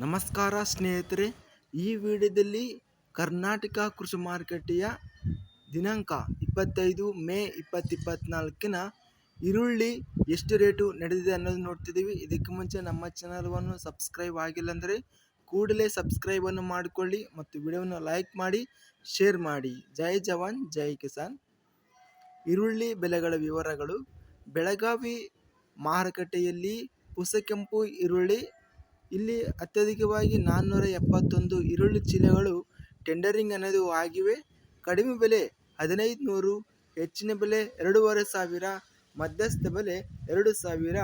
ನಮಸ್ಕಾರ ಸ್ನೇಹಿತರೆ, ಈ ವಿಡಿಯೋದಲ್ಲಿ ಕರ್ನಾಟಕ ಕೃಷಿ ಮಾರುಕಟ್ಟೆಯ ದಿನಾಂಕ ಇಪ್ಪತ್ತೈದು ಮೇ ಇಪ್ಪತ್ತಿಪ್ಪತ್ನಾಲ್ಕಿನ ಈರುಳ್ಳಿ ಎಷ್ಟು ರೇಟು ನಡೆದಿದೆ ಅನ್ನೋದು ನೋಡ್ತಿದ್ದೀವಿ. ಇದಕ್ಕೆ ಮುಂಚೆ ನಮ್ಮ ಚಾನಲ್ವನ್ನು ಸಬ್ಸ್ಕ್ರೈಬ್ ಆಗಿಲ್ಲ ಅಂದರೆ ಕೂಡಲೇ ಸಬ್ಸ್ಕ್ರೈಬನ್ನು ಮಾಡಿಕೊಳ್ಳಿ ಮತ್ತು ವಿಡಿಯೋವನ್ನು ಲೈಕ್ ಮಾಡಿ, ಶೇರ್ ಮಾಡಿ. ಜೈ ಜವಾನ್, ಜೈ ಕಿಸಾನ್. ಈರುಳ್ಳಿ ಬೆಲೆಗಳ ವಿವರಗಳು. ಬೆಳಗಾವಿ ಮಾರುಕಟ್ಟೆಯಲ್ಲಿ ಹುಸಕೆಂಪು ಈರುಳ್ಳಿ ಇಲ್ಲಿ ಅತ್ಯಧಿಕವಾಗಿ ನಾನ್ನೂರ ಎಪ್ಪತ್ತೊಂದು ಈರುಳ್ಳಿ ಚೀಲಗಳು ಟೆಂಡರಿಂಗ್ ಅನ್ನೋದು ಆಗಿವೆ. ಕಡಿಮೆ ಬೆಲೆ ಹದಿನೈದು ನೂರು ಹೆಚ್ಚಿನ ಬೆಲೆ ಎರಡೂವರೆ ಸಾವಿರ, ಮಧ್ಯಸ್ಥ ಬೆಲೆ ಎರಡು ಸಾವಿರ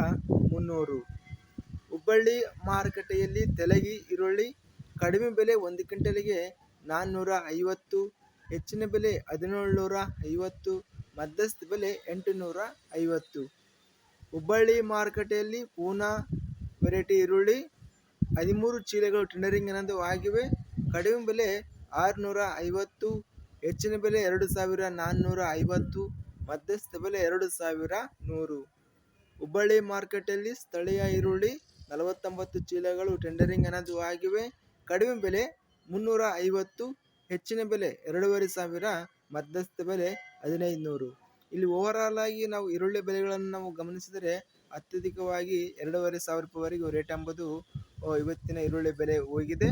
ಮುನ್ನೂರು. ಹುಬ್ಬಳ್ಳಿ ಮಾರುಕಟ್ಟೆಯಲ್ಲಿ ತೆಲಗಿ ಈರುಳ್ಳಿ ಕಡಿಮೆ ಬೆಲೆ ಒಂದು ಕ್ವಿಂಟಲಿಗೆ ನಾನ್ನೂರ ಐವತ್ತು, ಹೆಚ್ಚಿನ ಬೆಲೆ ಹದಿನೇಳುನೂರ ಐವತ್ತು, ಮಧ್ಯಸ್ಥ ಬೆಲೆ ಎಂಟುನೂರ ಐವತ್ತು. ಹುಬ್ಬಳ್ಳಿ ಮಾರುಕಟ್ಟೆಯಲ್ಲಿ ಪೂನಾ ವೆರೈಟಿ ಈರುಳ್ಳಿ ಹದಿಮೂರು ಚೀಲಗಳು ಟೆಂಡರಿಂಗ್ ಅನ್ನೋದು ಆಗಿವೆ. ಕಡಿಮೆ ಬೆಲೆ ಆರುನೂರ ಐವತ್ತು ಹೆಚ್ಚಿನ ಬೆಲೆ ಎರಡು ಸಾವಿರ ನಾನ್ನೂರ ಐವತ್ತು ಮಧ್ಯಸ್ಥ ಬೆಲೆ ಎರಡು ಸಾವಿರ ನೂರು ಹುಬ್ಬಳ್ಳಿ ಮಾರ್ಕೆಟಲ್ಲಿ ಸ್ಥಳೀಯ ಈರುಳ್ಳಿ ನಲವತ್ತೊಂಬತ್ತು ಚೀಲಗಳು ಟೆಂಡರಿಂಗ್ ಅನ್ನೋದು ಆಗಿವೆ. ಕಡಿಮೆ ಬೆಲೆ ಮುನ್ನೂರ ಐವತ್ತು ಹೆಚ್ಚಿನ ಬೆಲೆ ಎರಡೂವರೆ ಸಾವಿರ, ಮಧ್ಯಸ್ಥ ಬೆಲೆ ಹದಿನೈದು ನೂರು ಇಲ್ಲಿ ಓವರ್ಆಲ್ ಆಗಿ ನಾವು ಈರುಳ್ಳಿ ಬೆಲೆಗಳನ್ನು ನಾವು ಗಮನಿಸಿದರೆ ಅತ್ಯಧಿಕವಾಗಿ ಎರಡೂವರೆ ಸಾವಿರ ರೂಪಾಯಿವರೆಗೂ ರೇಟ್ ಎಂಬುದು ಇವತ್ತಿನ ಈರುಳ್ಳಿ ಬೆಲೆ ಹೋಗಿದೆ.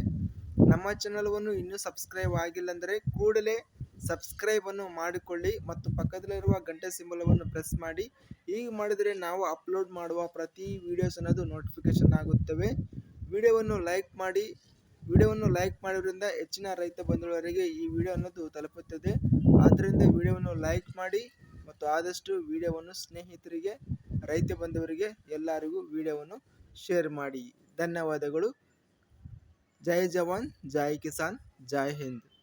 ನಮ್ಮ ಚಾನಲ್ವನ್ನು ಇನ್ನೂ ಸಬ್ಸ್ಕ್ರೈಬ್ ಆಗಿಲ್ಲ ಅಂದರೆ ಕೂಡಲೇ ಸಬ್ಸ್ಕ್ರೈಬನ್ನು ಮಾಡಿಕೊಳ್ಳಿ ಮತ್ತು ಪಕ್ಕದಲ್ಲಿರುವ ಗಂಟೆ ಸಿಂಬಲವನ್ನು ಪ್ರೆಸ್ ಮಾಡಿ. ಹೀಗೆ ಮಾಡಿದರೆ ನಾವು ಅಪ್ಲೋಡ್ ಮಾಡುವ ಪ್ರತಿ ವಿಡಿಯೋಸ್ ಅನ್ನೋದು ನೋಟಿಫಿಕೇಶನ್ ಆಗುತ್ತವೆ. ವಿಡಿಯೋವನ್ನು ಲೈಕ್ ಮಾಡಿ. ವಿಡಿಯೋವನ್ನು ಲೈಕ್ ಮಾಡೋದ್ರಿಂದ ಹೆಚ್ಚಿನ ರೈತ ಬಂಧುಗಳವರಿಗೆ ಈ ವಿಡಿಯೋ ಅನ್ನೋದು ತಲುಪುತ್ತದೆ. ಆದ್ದರಿಂದ ವಿಡಿಯೋವನ್ನು ಲೈಕ್ ಮಾಡಿ ಮತ್ತು ಆದಷ್ಟು ವಿಡಿಯೋವನ್ನು ಸ್ನೇಹಿತರಿಗೆ, ರೈತ ಬಂಧುವರಿಗೆ ಎಲ್ಲರಿಗೂ ವಿಡಿಯೋವನ್ನು ಶೇರ್ ಮಾಡಿ. ಧನ್ಯವಾದಗಳು. ಜೈ ಜವಾನ್ ಜೈ ಕಿಸಾನ್ ಜೈ ಹಿಂದ್.